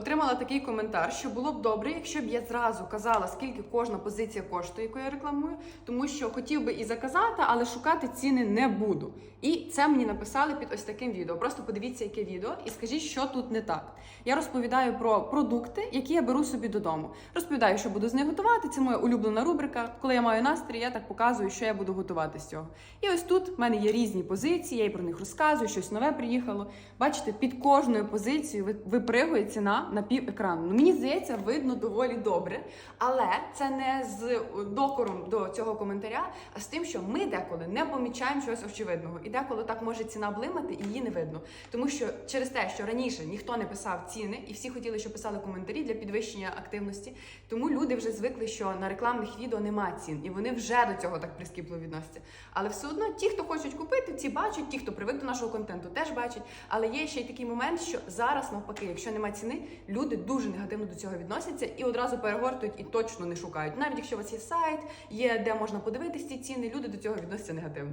отримала такий коментар, що було б добре, якщо б я зразу казала, скільки кожна позиція коштує, яку я рекламую, тому що хотів би і заказати, але шукати ціни не буду. І це мені написали під ось таким відео. Просто подивіться, яке відео, і скажіть, що тут не так. Я розповідаю про продукти, які я беру собі додому. Розповідаю, що буду з них готувати. Це моя улюблена рубрика. Коли я маю настрій, я так показую, що я буду готувати з цього. І ось тут в мене є різні позиції, я і про них розказую, щось нове приїхало. Бачите, під кожною позицією ви- випригує ціна на пів екрану. Ну мені здається, видно доволі добре, але це не з докором до цього коментаря, а з тим, що ми деколи не помічаємо чогось очевидного, і деколи так може ціна блимати, і її не видно. Тому що через те, що раніше ніхто не писав ціни, і всі хотіли, щоб писали коментарі для підвищення активності. Тому люди вже звикли, що на рекламних відео нема цін, і вони вже до цього так прискіпливо відносяться. Але все одно ті, хто хочуть купити, ці бачать, ті, хто привик до нашого контенту, теж бачать. Але є ще й такий момент, що зараз навпаки, якщо нема ціни, люди дуже негативно до цього відносяться і одразу перегортують і точно не шукають. Навіть якщо у вас є сайт, є де можна подивитись ці ціни, люди до цього відносяться негативно.